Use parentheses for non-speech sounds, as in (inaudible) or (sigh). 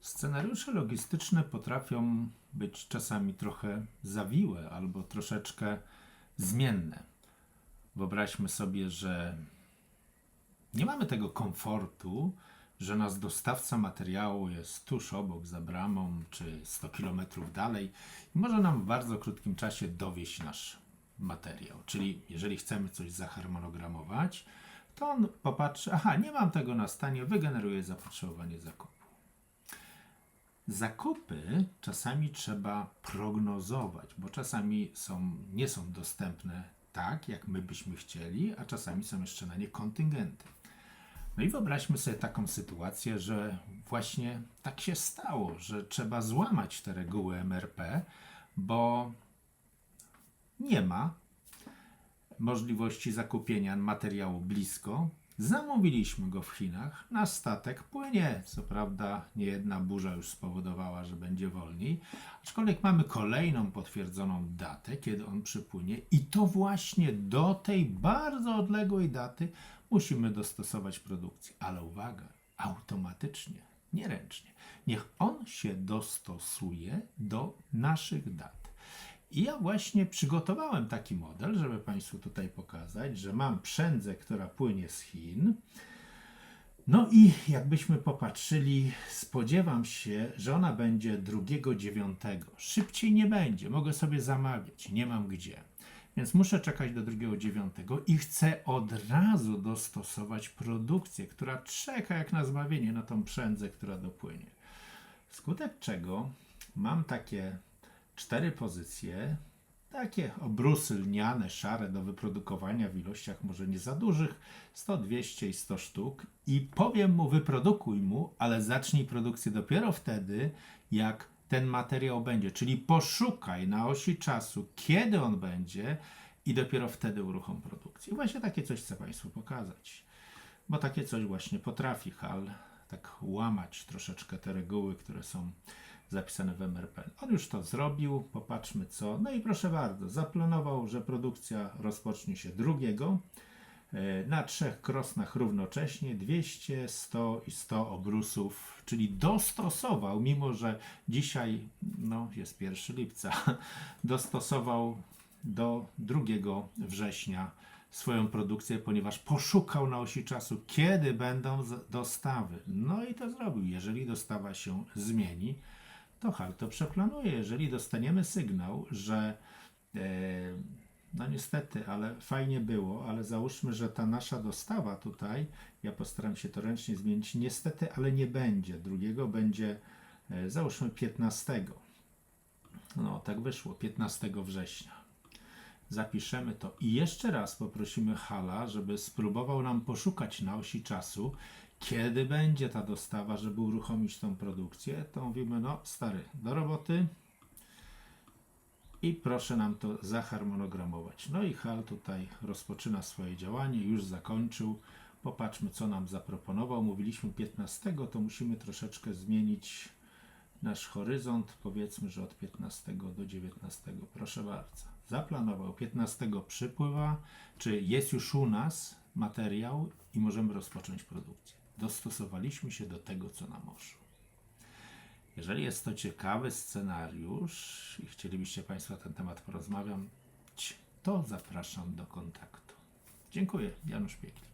Scenariusze logistyczne potrafią być czasami trochę zawiłe albo troszeczkę zmienne. Wyobraźmy sobie, że nie mamy tego komfortu, że nasz dostawca materiału jest tuż obok, za bramą, czy 100 km dalej i może nam w bardzo krótkim czasie dowieść nasz materiał. Czyli jeżeli chcemy coś zaharmonogramować, to on popatrzy, aha, nie mam tego na stanie, wygeneruje zapotrzebowanie zakupu. Zakupy czasami trzeba prognozować, bo czasami są, nie są dostępne tak, jak my byśmy chcieli, a czasami są jeszcze na nie kontyngenty. No i wyobraźmy sobie taką sytuację, że właśnie tak się stało, że trzeba złamać te reguły MRP, bo nie ma możliwości zakupienia materiału blisko. Zamówiliśmy go w Chinach, nasz statek płynie. Co prawda, nie jedna burza już spowodowała, że będzie wolniej, aczkolwiek mamy kolejną potwierdzoną datę, kiedy on przypłynie, i to właśnie do tej bardzo odległej daty musimy dostosować produkcję. Ale uwaga, automatycznie, nie ręcznie. Niech on się dostosuje do naszych dat. I ja właśnie przygotowałem taki model, żeby Państwu tutaj pokazać, że mam przędzę, która płynie z Chin. No i jakbyśmy popatrzyli, spodziewam się, że ona będzie 2.9. Szybciej nie będzie, mogę sobie zamawiać, nie mam gdzie. Więc muszę czekać do 2.9 i chcę od razu dostosować produkcję, która czeka jak na zbawienie na tą przędzę, która dopłynie. Skutek czego mam takie cztery pozycje, takie obrusy lniane, szare do wyprodukowania w ilościach może nie za dużych, 100, 200 i 100 sztuk. I powiem mu wyprodukuj mu, ale zacznij produkcję dopiero wtedy, jak ten materiał będzie, czyli poszukaj na osi czasu, kiedy on będzie i dopiero wtedy uruchom produkcję. I właśnie takie coś chcę Państwu pokazać, bo takie coś właśnie potrafi HAL tak łamać troszeczkę te reguły, które są zapisane w MRP. On już to zrobił, popatrzmy co. No i proszę bardzo, zaplanował, że produkcja rozpocznie się drugiego e, na trzech krosnach równocześnie 200, 100 i 100 obrusów, czyli dostosował, mimo że dzisiaj no, jest 1 lipca, (laughs) dostosował do 2 września swoją produkcję, ponieważ poszukał na osi czasu, kiedy będą dostawy. No i to zrobił. Jeżeli dostawa się zmieni, to HAL to przeplanuje. Jeżeli dostaniemy sygnał, że e, no niestety, ale fajnie było, ale załóżmy, że ta nasza dostawa tutaj, ja postaram się to ręcznie zmienić, niestety, ale nie będzie. Drugiego będzie, e, załóżmy 15. No, tak wyszło, 15 września. Zapiszemy to i jeszcze raz poprosimy Hala, żeby spróbował nam poszukać na osi czasu, kiedy będzie ta dostawa, żeby uruchomić tą produkcję. To mówimy, no stary, do roboty i proszę nam to zaharmonogramować. No i Hal tutaj rozpoczyna swoje działanie, już zakończył. Popatrzmy, co nam zaproponował. Mówiliśmy 15, to musimy troszeczkę zmienić nasz horyzont. Powiedzmy, że od 15 do 19. Proszę bardzo. Zaplanował 15 przypływa, czy jest już u nas materiał i możemy rozpocząć produkcję. Dostosowaliśmy się do tego, co nam poszło. Jeżeli jest to ciekawy scenariusz i chcielibyście Państwo na ten temat porozmawiać, to zapraszam do kontaktu. Dziękuję. Janusz Piekli.